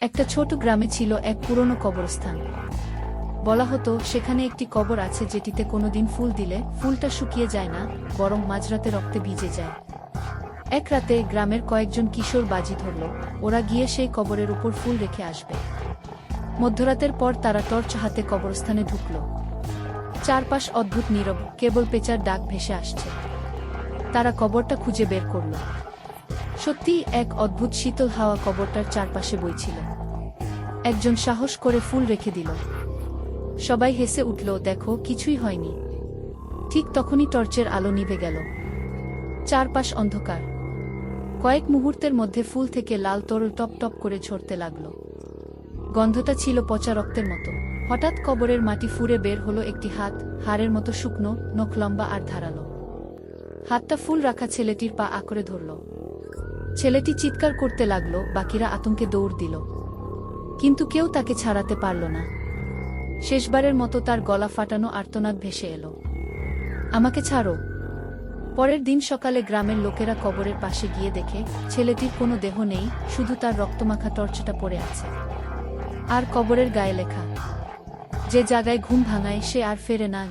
একটা ছোট গ্রামে ছিল এক পুরনো কবরস্থান। বলা হতো, সেখানে একটি কবর আছে যেটিতে কোনোদিন ফুল দিলে ফুলটা শুকিয়ে যায় না, বরং মাঝরাতে রক্তে ভিজে যায়। এক রাতে গ্রামের কয়েকজন কিশোর বাজি ধরল। ওরা গিয়ে সেই কবরের উপর ফুল রেখে আসবে। মধ্যরাতের পর তারা টর্চ হাতে কবরস্থানে ঢুকল। চারপাশ অদ্ভুত নীরব, কেবল পেঁচার ডাক ভেসে আসছে। তারা কবরটা খুঁজে বের করল। সত্যি এক অদ্ভুত শীতল হাওয়া কবরটার চারপাশে বইছিল। একজন সাহস করে ফুল রেখে দিল। সবাই হেসে উঠল, দেখো, কিছুই হয়নি। ঠিক তখনই টর্চের আলো নিভে গেল। চারপাশ অন্ধকার। কয়েক মুহূর্তের মধ্যে ফুল থেকে লাল তরল টপ টপ করে ঝরতে লাগল। গন্ধটা ছিল পচা রক্তের মতো। হঠাৎ কবরের মাটি ফুঁড়ে বের হলো একটি হাত, হাড়ের মতো শুকনো, নখ লম্বা আর ধারালো। হাতটা ফুল রাখা ছেলেটির পা আঁকড়ে ধরল। ছেলেটি চিৎকার করতে লাগল, বাকিরা আতঙ্কে দৌড় দিল। কিন্তু কেউ তাকে ছাড়াতে পারল না। শেষবারের মতো তার গলা ফাটানো আর্তনাদ ভেসে এলো। আমাকে ছাড়ো। পরের দিন সকালে গ্রামের লোকেরা কবরের পাশে গিয়ে দেখে, ছেলেটির কোনো দেহ নেই, শুধু তার রক্তমাখা টর্চটা পড়ে আছে। আর কবরের গায়ে লেখা, যে জায়গায় ঘুম ভাঙায় সে আর ফেরে না